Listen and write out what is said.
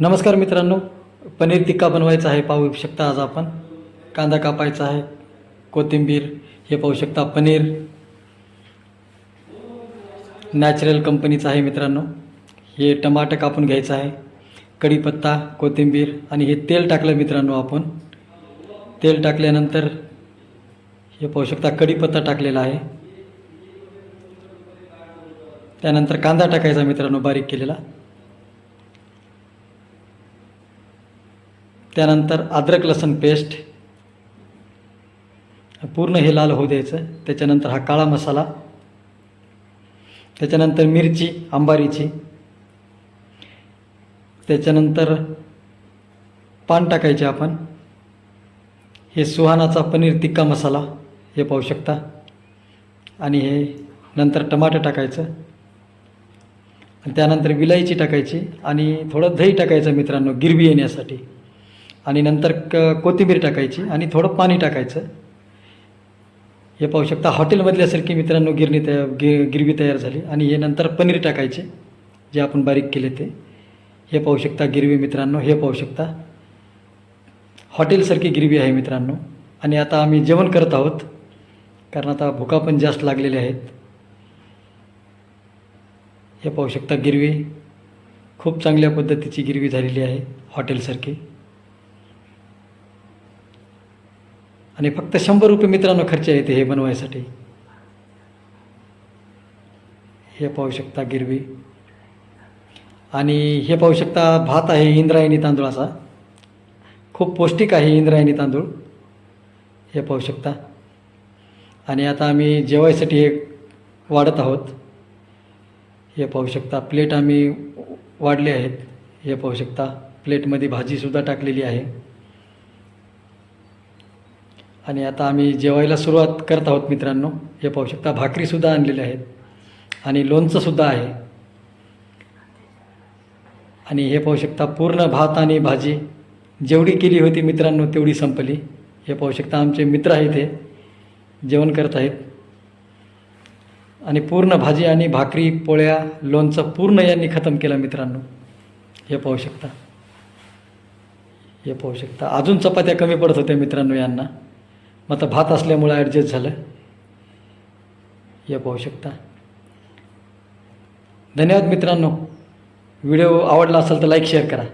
नमस्कार मित्रांनो पनीर टिक्का बनवायचा आहे पाहू शकता आज आपण. कांदा कापायचा आहे कोथिंबीर हे पाहू शकता पनीर. नॅचरल कंपनीचं आहे मित्रांनो. हे टमाटर कापून घ्यायचं आहे कढीपत्ता कोथिंबीर आणि हे तेल टाकलं मित्रांनो आपण. तेल टाकल्यानंतर हे पाहू शकता कढीपत्ता टाकलेला आहे. त्यानंतर कांदा टाकायचा मित्रांनो बारीक केलेला. त्यानंतर अद्रक लसूण पेस्ट पूर्ण हे लाल होऊ द्यायचं. त्याच्यानंतर हा काळा मसाला. त्याच्यानंतर मिरची अंबारीची त्याच्यानंतर पान टाकायचे आपण. हे सुहानाचा पनीर टिक्का मसाला हे पाहू शकता. आणि हे नंतर टमाटर टाकायचं. आणि त्यानंतर विलायची टाकायची. आणि थोडं दही टाकायचं मित्रांनो गिरवी येण्यासाठी. आणि नंतर क कोथिंबीर टाकायची आणि थोडं पाणी टाकायचं. हे पाहू शकता हॉटेलमधल्यासारखी मित्रांनो गिरणी तयार गिर गिरवी तयार झाली आणि हे नंतर पनीर टाकायचे जे आपण बारीक केले ते. हे पाहू शकता गिरवी मित्रांनो हे पाहू शकता. हॉटेलसारखी गिरवी आहे मित्रांनो. आणि आता आम्ही जेवण करत आहोत कारण आता भुका पण जास्त लागलेल्या आहेत. हे पाहू शकता गिरवी. खूप चांगल्या पद्धतीची गिरवी झालेली आहे हॉटेलसारखी. आणि फक्त शंभर रुपये मित्रांनो खर्च येते हे बनवायसाठी. हे पाहू शकता गिरवी. आणि हे पाहू शकता भात आहे इंद्रायणी तांदूळाचा. खूप पौष्टिक आहे इंद्रायणी तांदूळ. हे पाहू शकता. आणि आता आम्ही जेवायसाठी हे वाढत आहोत. हे पाहू शकता प्लेट आम्ही वाढले आहेत. हे पाहू शकता प्लेटमध्ये भाजीसुद्धा टाकलेली आहे. आणि आता आम्ही जेवायला सुरुवात करत आहोत मित्रांनो. हे पाहू शकता भाकरीसुद्धा आणलेल्या आहेत. आणि लोणचंसुद्धा आहे. आणि हे पाहू शकता पूर्ण भात आणि भाजी जेवढी केली होती मित्रांनो तेवढी संपली. हे पाहू शकता आमचे मित्र आहेत हे. जेवण करत आहेत. आणि पूर्ण भाजी आणि भाकरी पोळ्या लोणचं पूर्ण यांनी खतम केलं मित्रांनो. हे पाहू शकता. हे पाहू शकता अजून चपात्या कमी पडत होत्या मित्रांनो यांना. मग आता भात असल्यामुळं ॲडजस्ट झालं. या पाहू शकता. धन्यवाद मित्रांनो. व्हिडिओ आवडला असेल तर लाईक शेअर करा.